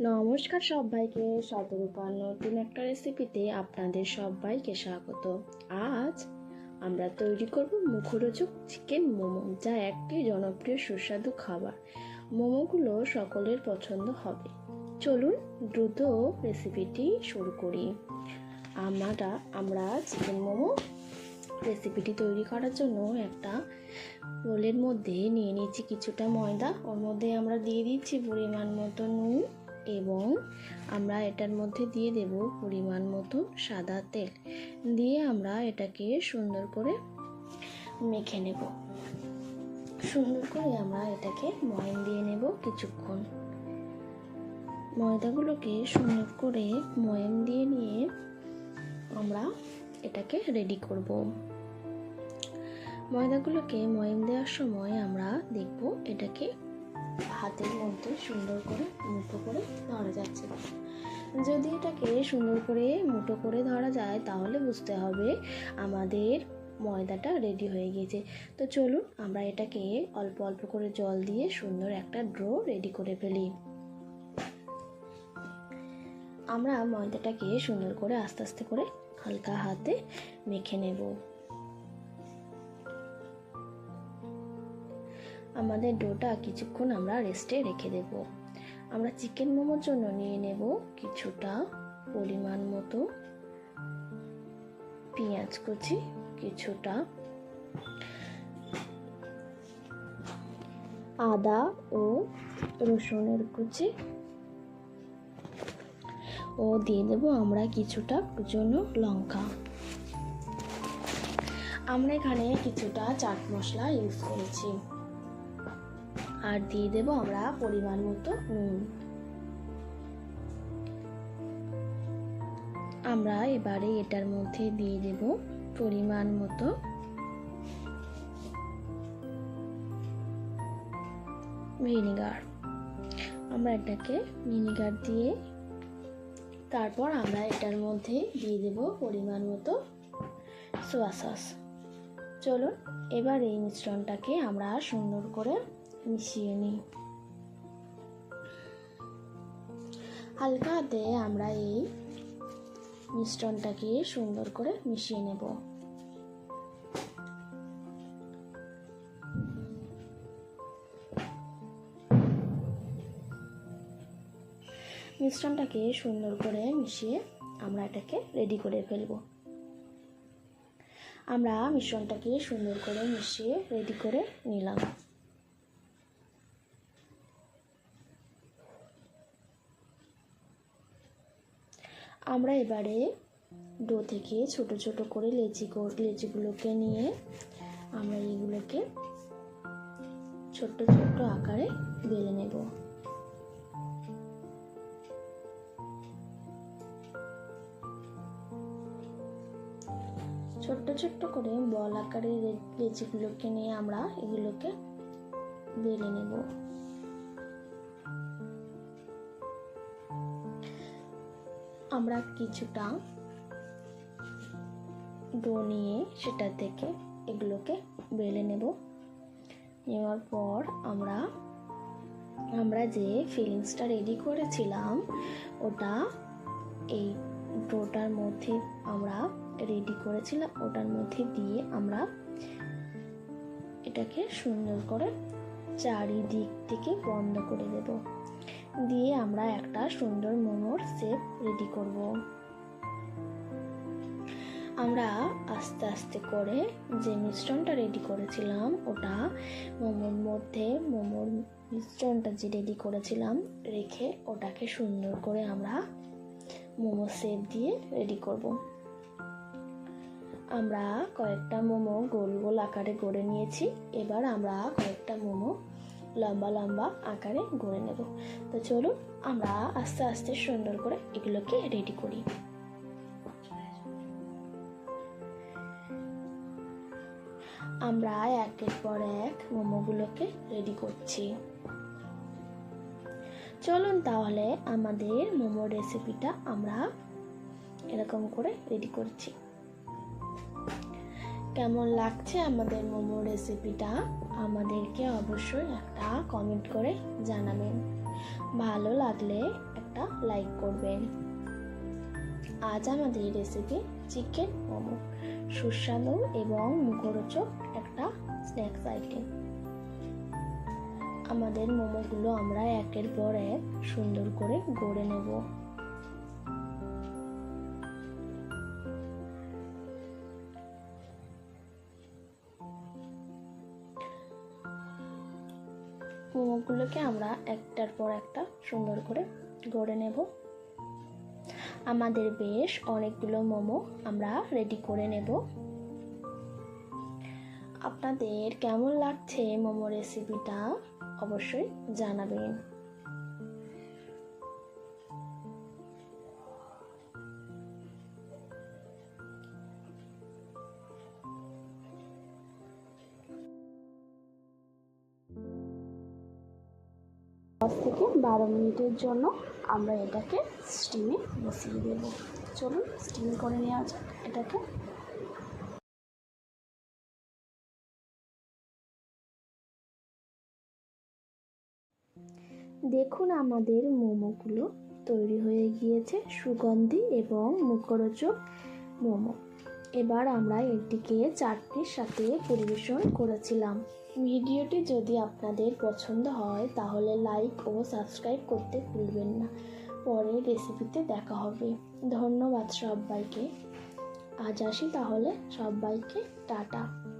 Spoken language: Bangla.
নমস্কার সবাইকে শতরূপার নতুন একটা রেসিপিতে আপনাদের সবাইকে স্বাগত। আজ আমরা তৈরি করব মুখরোচক চিকেন মোমো, যা একটি জনপ্রিয় সুস্বাদু খাবার। মোমোগুলো সকলের পছন্দ হবে। চলুন দ্রুত রেসিপিটি শুরু করি। আমরা আমরা চিকেন মোমো রেসিপিটি তৈরি করার জন্য একটা বোলের মধ্যে নিয়ে নিয়েছি কিছুটা ময়দা। ওর মধ্যে আমরা দিয়ে দিচ্ছি পরিমাণ মতো নুন এবং আমরা এটার মধ্যে দিয়ে দেব পরিমাণ মতো সাদা তেল। দিয়ে আমরা এটাকে সুন্দর করে মেখে নেব। সুন্দর করে আমরা এটাকে ময়ন দিয়ে নেব কিছুক্ষণ। ময়দাগুলোকে সুন্দর করে ময়ম দিয়ে নিয়ে আমরা এটাকে রেডি করব। ময়দাগুলোকে ময়ম দেওয়ার সময় আমরা দেখব এটাকে হাতের মধ্যে সুন্দর করে মুঠো করে ধরা যাচ্ছে। যদি এটাকে সুন্দর করে মুঠো করে ধরা যায়, তাহলে বুঝতে হবে আমাদের ময়দাটা রেডি হয়ে গিয়েছে। তো চলুন, আমরা এটাকে অল্প অল্প করে জল দিয়ে সুন্দর একটা ড্রো রেডি করে ফেলি। আমরা ময়দাটাকে সুন্দর করে আস্তে আস্তে করে হালকা হাতে মেখে নেব। আমাদের ডোটা কিছুক্ষণ আমরা রেস্টে রেখে দেব। আমরা চিকেন মোমোর জন্য নিয়ে নেব কিছুটা পরিমাণ মতো পেঁয়াজ কুচি, কিছুটা আদা ও রসুনের কুচি। ও দিয়ে দেব আমরা কিছুটা কুচনো লঙ্কা। আমরা এখানে কিছুটা চাট মশলা ইউজ করেছি। আর দিয়ে দেব আমরা পরিমাণ মতো নুন। আমরা এবারে এটার মধ্যে দিয়ে দেব পরিমাণ মতো। ভিনিগার। আমরা এটাকে ভিনিগার দিয়ে তারপর আমরা এটার মধ্যে দিয়ে দেব পরিমাণ মতো সোয়া সস। চলুন, এবার এই মিশ্রণটাকে আমরা সুন্দর করে মিশিয়ে হালকা হাতে আমরা এই মিশ্রণটাকে সুন্দর করে মিশিয়ে নেব। মিশ্রণটাকে সুন্দর করে মিশিয়ে আমরা এটাকে রেডি করে ফেলব। আমরা মিশ্রণটাকে সুন্দর করে মিশিয়ে রেডি করে নিলাম। আমরা এবারে ডো থেকে ছোট ছোট করে লেচি লেচিগুলোকে নিয়ে আমরা এগুলোকে ছোট্ট ছোট্ট আকারে বেলে নেব। ছোট্ট ছোট্ট করে বল আকারে লেচিগুলোকে নিয়ে আমরা এগুলোকে বেলে নেব। আমরা কিছুটা ডো নিয়ে সেটা থেকে এগুলোকে বেলে নেব। নেওয়ার পর আমরা আমরা যে ফিলিংসটা রেডি করেছিলাম, ওটা এই ডোটার মধ্যে আমরা রেডি করেছিলাম, ওটার মধ্যে দিয়ে আমরা এটাকে সুন্দর করে চারিদিক থেকে বন্ধ করে দেব। দিয়ে আমরা একটা সুন্দর মোমোর শেপ রেডি করব। আমরা আস্তে আস্তে করে যে মিশ্রণটা রেডি করেছিলাম, ওটা মোমোর মধ্যে, মোমোর মিশ্রণটা যে রেডি করেছিলাম, রেখে ওটাকে সুন্দর করে আমরা মোমো শেপ দিয়ে রেডি করব। আমরা কয়েকটা মোমো গোল গোল আকারে গড়ে নিয়েছি। এবার আমরা কয়েকটা মোমো লম্বা লম্বা আকারে গড়ে নেব। তো চলুন আমরা আস্তে আস্তে সুন্দর করে এগুলোকে রেডি করি। আমরা একের পর এক মোমোগুলোকে রেডি করছি। চলুন তাহলে আমাদের মোমো রেসিপিটা আমরা এরকম করে রেডি করছি। কেমন লাগছে আমাদের মোমো রেসিপিটা আমাদেরকে অবশ্যই একটা কমেন্ট করে জানাবেন। ভালো লাগলে একটা লাইক করবেন। আজ আমাদের রেসিপি চিকেন মোমো। সুস্বাদু এবং মুখরোচক একটা স্ন্যাক্স আইটেম আমাদের মোমোগুলো আমরা একের পর এক সুন্দর করে গড়ে নেব। মোমোগুলোকে আমরা একটার পর একটা সুন্দর করে গড়ে নেব। আমাদের বেশ অনেকগুলো মোমো আমরা রেডি করে নেব। আপনাদের কেমন লাগছে মোমো রেসিপিটা অবশ্যই জানাবেন। থেকে বারো মিনিটের জন্য আমরা এটাকে স্টিমে বসিয়ে দেব। চলুন স্টিম করে নেওয়া যাক এটাকে। দেখুন আমাদের মোমোগুলো তৈরি হয়ে গিয়েছে, সুগন্ধি এবং মুখরোচক মোমো। এবার আমরা এটিকে চাটনির সাথে পরিবেশন করেছিলাম। ভিডিওটি যদি আপনাদের পছন্দ হয়, তাহলে লাইক ও সাবস্ক্রাইব করতে ভুলবেন না। পরের রেসিপিতে দেখা হবে। ধন্যবাদ সবাইকে। আজ আসি তাহলে। সবাইকে টাটা।